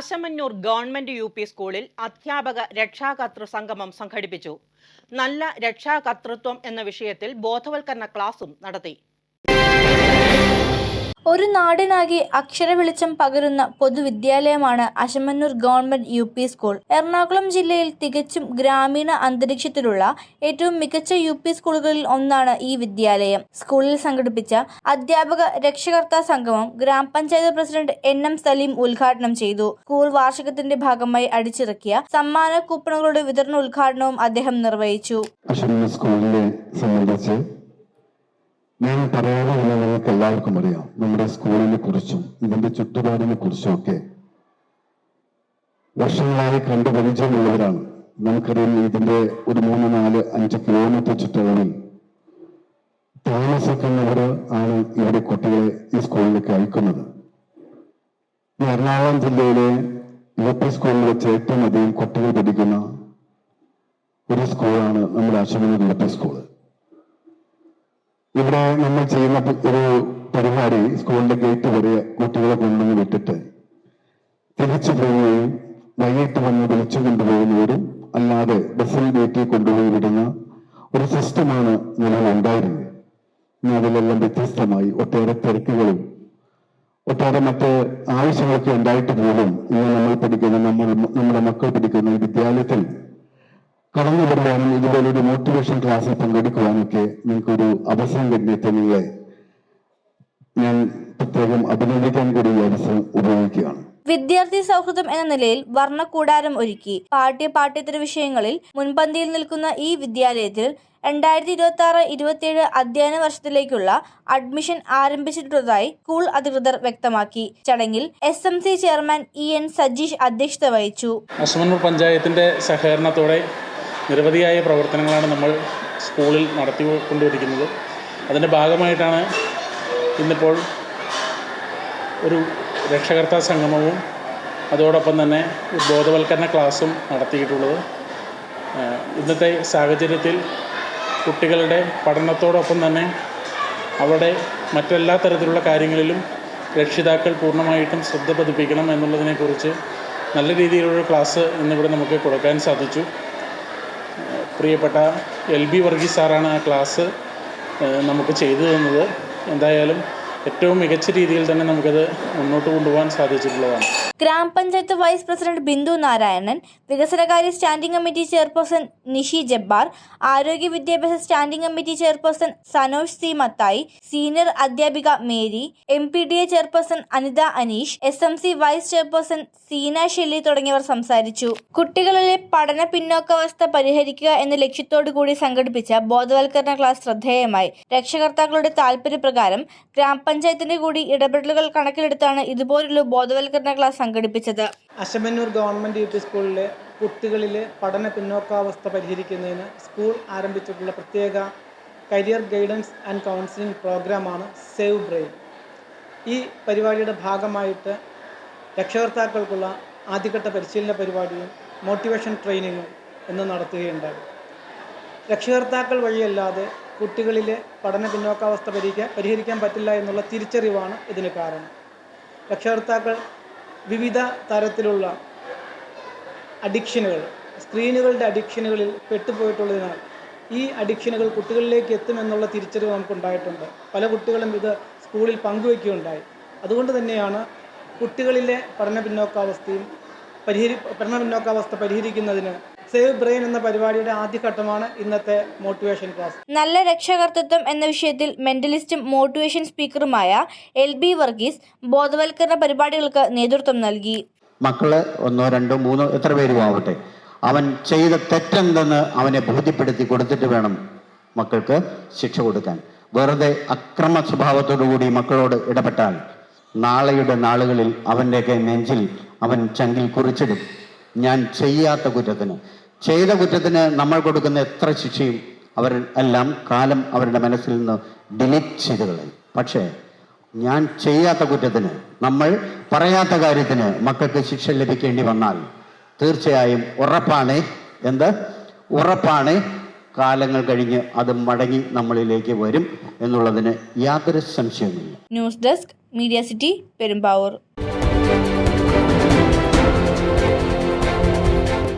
Asamannoor government U P സ്കൂളിൽ അധ്യാപക രക്ഷാകർത്തൃ സംഗമം സംഘടിപ്പിച്ചു. നല്ല രക്ഷാകർത്തൃത്വം എന്ന വിഷയത്തിൽ ബോധവൽക്കരണ ക്ലാസും നടത്തി. ഒരു നാടിനാകെ അക്ഷര വെളിച്ചം പകരുന്ന പൊതുവിദ്യാലയമാണ് Asamannoor government U P school. Ernakulam ജില്ലയിൽ തികച്ചും ഗ്രാമീണ അന്തരീക്ഷത്തിലുള്ള ഏറ്റവും മികച്ച യു പി സ്കൂളുകളിൽ ഒന്നാണ് ഈ വിദ്യാലയം. സ്കൂളിൽ സംഘടിപ്പിച്ച അധ്യാപക രക്ഷകർത്താ സംഗമം ഗ്രാമപഞ്ചായത്ത് പ്രസിഡന്റ് എൻ എം സലീം ഉദ്ഘാടനം ചെയ്തു. സ്കൂൾ വാർഷികത്തിന്റെ ഭാഗമായി അടിച്ചിറക്കിയ സമ്മാന കൂപ്പണുകളുടെ വിതരണ ഉദ്ഘാടനവും അദ്ദേഹം നിർവഹിച്ചു. സ്കൂളിനെ സംബന്ധിച്ച് ഞാൻ പറയാതെ തന്നെ നിങ്ങൾക്ക് എല്ലാവർക്കും അറിയാം. നമ്മുടെ സ്കൂളിനെ കുറിച്ചും ഇതിന്റെ ചുറ്റുപാടിനെ കുറിച്ചും ഒക്കെ വർഷങ്ങളായി കണ്ടു പരിചയമുള്ളവരാണ്. നമുക്കറിയാം ഇതിന്റെ ഒരു മൂന്ന് നാല് അഞ്ച് കിലോമീറ്റർ ചുറ്റളവിൽ താമസിക്കുന്നവർ ആണ് ഇവിടെ കുട്ടികളെ ഈ സ്കൂളിലേക്ക് അയക്കുന്നത്. എറണാകുളം ജില്ലയിലെ യു പി സ്കൂളിൽ വെച്ച് ഏറ്റവും അധികം കുട്ടികൾ പഠിക്കുന്ന ഒരു സ്കൂളാണ് നമ്മുടെ അശ്വനി യു പി സ്കൂൾ. ഇവിടെ നമ്മൾ ചെയ്യുന്ന ഒരു പരിപാടി സ്കൂളിന്റെ ഗേറ്റ് വരെ കുട്ടികളെ കൊണ്ടുവന്ന് വിട്ടിട്ട് തിരിച്ചു പോവുകയും വൈകിട്ട് വന്ന് വിളിച്ചു കൊണ്ടുപോകുന്നവരും അല്ലാതെ ബസ്സിൽ വീട്ടിൽ കൊണ്ടുപോയി വിടുന്ന ഒരു സിസ്റ്റമാണ് നിലവിലുണ്ടായിരുന്നത് ഇന്ന് അതിലെല്ലാം വ്യത്യസ്തമായി ഒട്ടേറെ തിരക്കുകളും ഒട്ടേറെ മറ്റ് ആവശ്യങ്ങളൊക്കെ ഉണ്ടായിട്ട് പോലും ഇന്ന് നമ്മൾ പഠിക്കുന്ന നമ്മൾ നമ്മുടെ മക്കൾ പഠിക്കുന്ന ഈ വിദ്യാലയത്തിൽ കടന്നു വരുവാനും ഇതുപോലൊരു മോട്ടിവേഷൻ ക്ലാസ്സിൽ പങ്കെടുക്കുവാനൊക്കെ നിങ്ങൾക്കൊരു അവസരം കണ്ടെത്തുന്നത് ഞാൻ പ്രത്യേകം അഭിനന്ദിക്കാൻ കൂടി ഈ അവസരം ഉപയോഗിക്കുകയാണ്. വിദ്യാർത്ഥി സൗഹൃദം എന്ന നിലയിൽ വർണക്കൂടാരം ഒരുക്കി പാഠ്യ പാഠ്യേതര വിഷയങ്ങളിൽ മുൻപന്തിയിൽ നിൽക്കുന്ന ഈ വിദ്യാലയത്തിൽ രണ്ടായിരത്തി ഇരുപത്തി ആറ് ഇരുപത്തിയേഴ് അധ്യയന വർഷത്തിലേക്കുള്ള അഡ്മിഷൻ ആരംഭിച്ചിട്ടുള്ളതായി സ്കൂൾ അധികൃതർ വ്യക്തമാക്കി. ചടങ്ങിൽ S M C chairman E N Sajeesh അധ്യക്ഷത വഹിച്ചു. പഞ്ചായത്തിന്റെ സഹകരണത്തോടെ നിരവധിയായ പ്രവർത്തനങ്ങളാണ് നമ്മൾ സ്കൂളിൽ നടത്തി കൊണ്ടുവരിക്കുന്നത്. അതിന്റെ ഭാഗമായിട്ടാണ് ഇന്നിപ്പോൾ ഒരു രക്ഷകർത്താ സംഗമവും അതോടൊപ്പം തന്നെ ബോധവൽക്കരണ ക്ലാസ്സും നടത്തിയിട്ടുള്ളത്. ഇന്നത്തെ സാഹചര്യത്തിൽ കുട്ടികളുടെ പഠനത്തോടൊപ്പം തന്നെ അവിടെ മറ്റെല്ലാ തരത്തിലുള്ള കാര്യങ്ങളിലും രക്ഷിതാക്കൾ പൂർണമായിട്ടും ശ്രദ്ധ പതിപ്പിക്കണം എന്നുള്ളതിനെക്കുറിച്ച് നല്ല രീതിയിലുള്ള ക്ലാസ് ഇന്നിവിടെ നമുക്ക് കൊടുക്കാൻ സാധിച്ചു. പ്രിയപ്പെട്ട എൽ ബി വർഗീസ് സാറാണ് ആ ക്ലാസ് നമുക്ക് ചെയ്തു തന്നത്. എന്തായാലും ഏറ്റവും മികച്ച രീതിയിൽ തന്നെ നമുക്കത് മുന്നോട്ട് കൊണ്ടുപോകാൻ സാധിച്ചിട്ടുള്ളതാണ്. ഗ്രാമപഞ്ചായത്ത് വൈസ് പ്രസിഡന്റ് ബിന്ദു നാരായണൻ വികസനകാര്യ standing committee chairperson Nishi Jabbar ആരോഗ്യ വിദ്യാഭ്യാസ standing committee chairperson Sanosh C Mathai senior അധ്യാപിക Mary M P D A chairperson Anitha Aneesh S M C vice chairperson Seena Shelly തുടങ്ങിയവർ സംസാരിച്ചു. കുട്ടികളിലെ പഠന പിന്നോക്കാവസ്ഥ പരിഹരിക്കുക എന്ന ലക്ഷ്യത്തോടു കൂടി സംഘടിപ്പിച്ച ബോധവൽക്കരണ ക്ലാസ് ശ്രദ്ധേയമായി. രക്ഷകർത്താക്കളുടെ താൽപര്യപ്രകാരം ഗ്രാമപഞ്ചായത്തിന്റെ കൂടി ഇടപെടലുകൾ കണക്കിലെടുത്താണ് ഇതുപോലുള്ള ബോധവൽക്കരണ ക്ലാസ് സംഘടിപ്പിച്ചത്. അശമന്നൂർ ഗവൺമെന്റ് യു പി സ്കൂളിലെ കുട്ടികളിലെ പഠന പിന്നോക്കാവസ്ഥ പരിഹരിക്കുന്നതിന് സ്കൂൾ ആരംഭിച്ചിട്ടുള്ള പ്രത്യേക കരിയർ ഗൈഡൻസ് ആൻഡ് കൗൺസിലിംഗ് പ്രോഗ്രാമാണ് സേവ് ബ്രെയിൻ. ഈ പരിപാടിയുടെ ഭാഗമായിട്ട് രക്ഷകർത്താക്കൾക്കുള്ള ആദ്യഘട്ട പരിശീലന പരിപാടിയും മോട്ടിവേഷൻ ട്രെയിനിങ്ങും എന്ന് നടത്തുകയുണ്ടായി. രക്ഷകർത്താക്കൾ വഴിയല്ലാതെ കുട്ടികളിലെ പഠന പിന്നോക്കാവസ്ഥ പരിഹരിക്കാൻ പരിഹരിക്കാൻ പറ്റില്ല എന്നുള്ള തിരിച്ചറിവാണ് ഇതിന് കാരണം. രക്ഷകർത്താക്കൾ വിവിധ തരത്തിലുള്ള അഡിക്ഷനുകൾ സ്ക്രീനുകളുടെ അഡിക്ഷനുകളിൽ പെട്ടുപോയിട്ടുള്ളതിനാൽ ഈ അഡിക്ഷനുകൾ കുട്ടികളിലേക്ക് എത്തുമെന്നുള്ള തിരിച്ചറിവ് നമുക്കുണ്ടായിട്ടുണ്ട്. പല കുട്ടികളും ഇത് സ്കൂളിൽ പങ്കുവയ്ക്കുകയുണ്ടായി അതുകൊണ്ട് തന്നെയാണ് കുട്ടികളിലെ പഠന പിന്നോക്കാവസ്ഥയും പരിഹരി പഠന പിന്നോക്കാവസ്ഥ പരിഹരിക്കുന്നതിന് സേവ് ബ്രെയിൻ എന്ന പരിപാടിയുടെ ആദ്യഘട്ടമാണ് ഇന്നത്തെ മോട്ടിവേഷൻ ക്ലാസ് നല്ല രക്ഷാകർത്തൃത്വം എന്ന വിഷയത്തിൽ മെന്റലിസ്റ്റും മോട്ടിവേഷൻ സ്പീക്കറുമായ എൽ ബി വർഗീസ് ബോധവൽക്കരണ പരിപാടികൾക്ക് നേതൃത്വം നൽകി. മക്കൾ ഒന്നോ രണ്ടോ മൂന്നോ എത്ര പേരും ആവട്ടെ അവൻ ചെയ്ത തെറ്റെന്തെന്ന് അവനെ ബോധ്യപ്പെടുത്തി കൊടുത്തിട്ട് വേണം മക്കൾക്ക് ശിക്ഷ കൊടുക്കാൻ. വെറുതെ അക്രമ സ്വഭാവത്തോടു കൂടി മക്കളോട് ഇടപെട്ടാൽ നാളെയുടെ നാളുകളിൽ അവന്റെയൊക്കെ നെഞ്ചിൽ അവൻ ചങ്കിൽ കുറിച്ചിടും. ഞാൻ ചെയ്യാത്ത കുറ്റത്തിന് ചെയ്ത കുറ്റത്തിന് നമ്മൾ കൊടുക്കുന്ന എത്ര ശിക്ഷയും അവർ എല്ലാം കാലം അവരുടെ മനസ്സിൽ നിന്ന് ഡിലീറ്റ് ചെയ്ത് കളയും. പക്ഷേ ഞാൻ ചെയ്യാത്ത കുറ്റത്തിന് നമ്മൾ പറയാത്ത കാര്യത്തിന് മക്കൾക്ക് ശിക്ഷ ലഭിക്കേണ്ടി വന്നാൽ തീർച്ചയായും ഉറപ്പാണ്. എന്ത്? ഉറപ്പാണ്. കാലങ്ങൾ കഴിഞ്ഞ് അത് മടങ്ങി നമ്മളിലേക്ക് വരും എന്നുള്ളതിന് യാതൊരു സംശയവുമില്ല. News desk media city Perumbavoor.